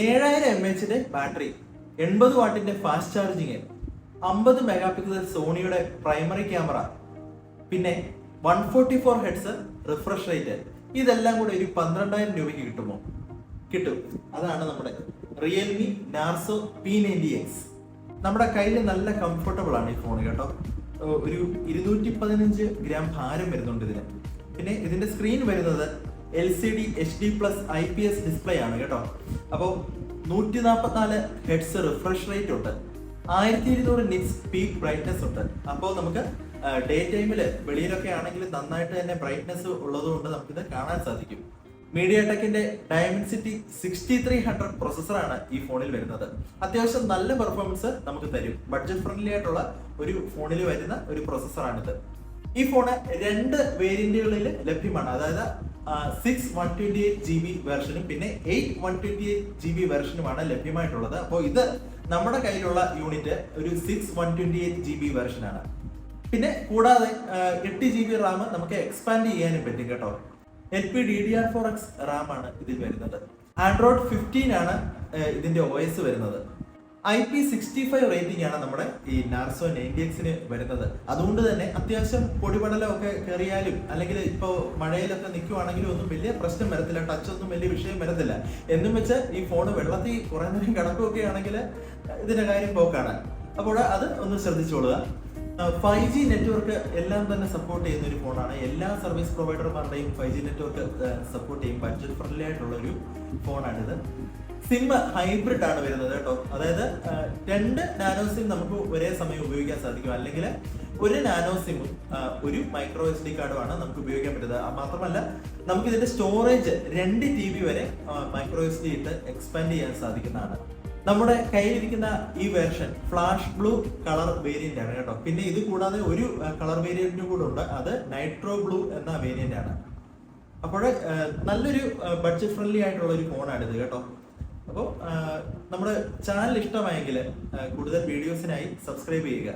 ഏഴായിരം M എച്ചിന്റെ battery എൺപത് വാട്ടിന്റെ ഫാസ്റ്റ് ചാർജിങ് അമ്പത് മെഗാ പിക്സൽ സോണിയുടെ പ്രൈമറി ക്യാമറ പിന്നെ one forty four hertz refresh rate ഇതെല്ലാം കൂടെ ഒരു പന്ത്രണ്ടായിരം രൂപയ്ക്ക് കിട്ടുമോ? കിട്ടും. അതാണ് നമ്മുടെ Realme Narzo P ninety X നമ്മുടെ കയ്യിൽ നല്ല കംഫർട്ടബിൾ ആണ് ഈ ഫോൺ കേട്ടോ. ഒരു ഇരുന്നൂറ്റി പതിനഞ്ച് ഗ്രാം ഭാരം വരുന്നുണ്ട് ഇതിന്. പിന്നെ ഇതിന്റെ സ്ക്രീൻ വരുന്നത് L C D H D plus I P S display ആണ് കേട്ടോ. അപ്പോൾ നൂറ്റി നാൽപ്പത്തിനാല് ഹെഡ്സ് റിഫ്രഷ് റേറ്റ് ഉണ്ട്. ആയിരത്തി ഇരുന്നൂറ് നിറ്റ്സ് പീക്ക് ബ്രൈറ്റ്നസ് ഉണ്ട്. അപ്പോൾ നമുക്ക് ഡേ ടൈമിൽ വെളിയിലൊക്കെ ആണെങ്കിൽ നന്നായിട്ട് തന്നെ ബ്രൈറ്റ്നസ് ഉള്ളതുകൊണ്ട് നമുക്കിത് കാണാൻ സാധിക്കും. മീഡിയ ടെക്കിന്റെ ഡയമൻസിറ്റി സിക്സ്റ്റി ത്രീ ഹൺഡ്രഡ് പ്രൊസസ്സറാണ് ഈ ഫോണിൽ വരുന്നത്. അത്യാവശ്യം നല്ല പെർഫോമൻസ് നമുക്ക് തരും. ബഡ്ജറ്റ് ഫ്രണ്ട്ലി ആയിട്ടുള്ള ഒരു ഫോണിൽ വരുന്ന ഒരു പ്രൊസസ്സറാണിത് ഈ ഫോണ് രണ്ട് വേരിയന്റുകളിൽ ലഭ്യമാണ്. അതായത് six one twenty eight G B വെർഷനും പിന്നെ eight one twenty eight G B വെർഷനുമാണ് ലഭ്യമായിട്ടുള്ളത്. അപ്പോൾ ഇത് നമ്മുടെ കയ്യിലുള്ള യൂണിറ്റ് ഒരു six one twenty eight G B വെർഷനാണ് പിന്നെ കൂടാതെ എട്ട് ജി ബി റാം നമുക്ക് എക്സ്പാൻഡ് ചെയ്യാനും പറ്റും കേട്ടോ. L P D D R four X RAM ആണ് ഇതിൽ വരുന്നത്. ആൻഡ്രോയിഡ് ഫിഫ്റ്റീൻ ആണ് ഇതിന്റെ ഒ എസ് വരുന്നത്. I P sixty five rating ആണ് നമ്മുടെ ഈ നാർസോ നയന്റി എക്സിന് വരുന്നത്. അതുകൊണ്ട് തന്നെ അത്യാവശ്യം പൊടിപടലമൊക്കെ കയറിയാലും അല്ലെങ്കിൽ ഇപ്പോൾ മഴയിലൊക്കെ നിൽക്കുവാണെങ്കിലും ഒന്നും വലിയ പ്രശ്നം വരത്തില്ല ടച്ച് ഒന്നും വലിയ വിഷയം വരത്തില്ല. എന്നും വെച്ച് ഈ ഫോൺ വെള്ളത്തിൽ കുറേ നേരം കിടക്കുകയൊക്കെ ആണെങ്കിൽ ഇതിന്റെ കാര്യം പോക്കാണ്. അപ്പോൾ അത് ഒന്ന് ശ്രദ്ധിച്ചോളുക. ഫൈവ് ജി നെറ്റ്വർക്ക് എല്ലാം തന്നെ സപ്പോർട്ട് ചെയ്യുന്ന ഒരു ഫോണാണ് എല്ലാ സർവീസ് പ്രൊവൈഡർമാരുടെയും ഫൈവ് ജി നെറ്റ്വർക്ക് സപ്പോർട്ട് ചെയ്യും. ബഡ്ജറ്റ് ഫ്രണ്ട്ലി ആയിട്ടുള്ള ഒരു ഫോണാണിത് സിം ഹൈബ്രിഡ് ആണ് വരുന്നത് കേട്ടോ. അതായത് രണ്ട് നാനോ സിം നമുക്ക് ഒരേ സമയം ഉപയോഗിക്കാൻ സാധിക്കും. അല്ലെങ്കിൽ ഒരു നാനോ സിമ്മും ഒരു മൈക്രോ എസ് ഡി കാർഡുമാണ് നമുക്ക് ഉപയോഗിക്കാൻ പറ്റുന്നത്. മാത്രമല്ല നമുക്ക് ഇതിന്റെ സ്റ്റോറേജ് രണ്ട് ടി ബി വരെ മൈക്രോ എസ് ഡി ഇട്ട് എക്സ്പാൻഡ് ചെയ്യാൻ സാധിക്കുന്നതാണ്. നമ്മുടെ കയ്യിലിരിക്കുന്ന ഈ version flash blue colour variant ആണ് കേട്ടോ. പിന്നെ ഇത് കൂടാതെ ഒരു കളർ വേരിയന്റും കൂടെ ഉണ്ട്. അത് നൈട്രോ ബ്ലൂ എന്ന വേരിയന്റ് ആണ് അപ്പോൾ നല്ലൊരു ബഡ്ജറ്റ് ഫ്രണ്ട്ലി ആയിട്ടുള്ള ഒരു ഫോണാണ് ഇത് കേട്ടോ. അപ്പോൾ നമ്മുടെ ചാനൽ ഇഷ്ടമായെങ്കിൽ കൂടുതൽ വീഡിയോസിനായി സബ്സ്ക്രൈബ് ചെയ്യുക.